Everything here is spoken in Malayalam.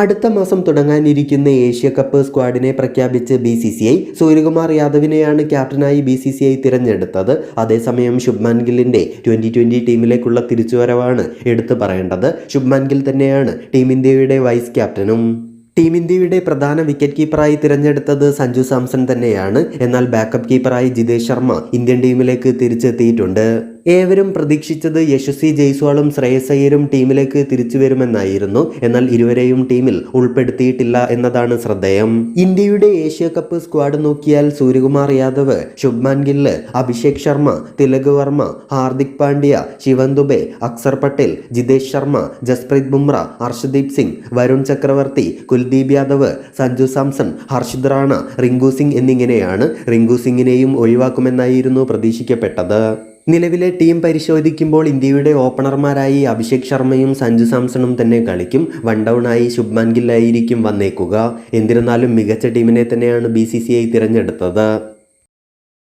അടുത്ത മാസം തുടങ്ങാനിരിക്കുന്ന ഏഷ്യ കപ്പ് സ്ക്വാഡിനെ പ്രഖ്യാപിച്ച് B C C I Suryakumar യാദവിനെയാണ് ക്യാപ്റ്റനായി ബി സി സി ഐ തിരഞ്ഞെടുത്തത്. അതേസമയം ശുഭ്മാൻ ഗില്ലിന്റെ ട്വന്റി ട്വന്റി ടീമിലേക്കുള്ള തിരിച്ചുവരവാണ് എടുത്തു പറയേണ്ടത്. ശുഭ്മാൻ ഗിൽ തന്നെയാണ് ടീം ഇന്ത്യയുടെ വൈസ് ക്യാപ്റ്റനും. ടീം ഇന്ത്യയുടെ പ്രധാന വിക്കറ്റ് കീപ്പറായി തിരഞ്ഞെടുത്തത് സഞ്ജു സാംസൺ തന്നെയാണ്. എന്നാൽ ബാക്കപ്പ് കീപ്പറായി ജിതേഷ് ശർമ്മ ഇന്ത്യൻ ടീമിലേക്ക് തിരിച്ചെത്തിയിട്ടുണ്ട്. ഏവരും പ്രതീക്ഷിച്ചത് യശസ്വി ജയ്സ്വാളും ശ്രേയസ് അയ്യരും ടീമിലേക്ക് തിരിച്ചു വരുമെന്നായിരുന്നു എന്നാൽ ഇരുവരെയും ടീമിൽ ഉൾപ്പെടുത്തിയിട്ടില്ല എന്നതാണ് ശ്രദ്ധേയം. ഇന്ത്യയുടെ ഏഷ്യ കപ്പ് സ്ക്വാഡ് നോക്കിയാൽ സൂര്യകുമാർ യാദവ് ശുഭ്മാൻ ഗില്ല് അഭിഷേക് ശർമ്മ തിലക് വർമ്മ ഹാർദിക് പാണ്ഡ്യ ശിവൻ ദുബെ അക്സർ പട്ടേൽ ജിതേഷ് ശർമ്മ ജസ്പ്രീത് ബുംറ ഹർഷദീപ് സിംഗ് വരുൺ ചക്രവർത്തി കുൽദീപ് യാദവ് സഞ്ജു സാംസൺ ഹർഷിദ് റാണ റിങ്കു സിംഗ് എന്നിങ്ങനെയാണ് റിങ്കു സിംഗിനെയും ഒഴിവാക്കുമെന്നായിരുന്നു പ്രതീക്ഷിക്കപ്പെട്ടത്. നിലവിലെ ടീം പരിശോധിക്കുമ്പോൾ ഇന്ത്യയുടെ ഓപ്പണർമാരായി അഭിഷേക് ശർമ്മയും സഞ്ജു സാംസണും തന്നെ കളിക്കും. വൺ ഡൗൺ ആയി ശുഭ്മാൻ ഗില്ലായിരിക്കും വന്നേക്കുക. എന്നിരുന്നാലും മികച്ച ടീമിനെ തന്നെയാണ് ബി തിരഞ്ഞെടുത്തത്.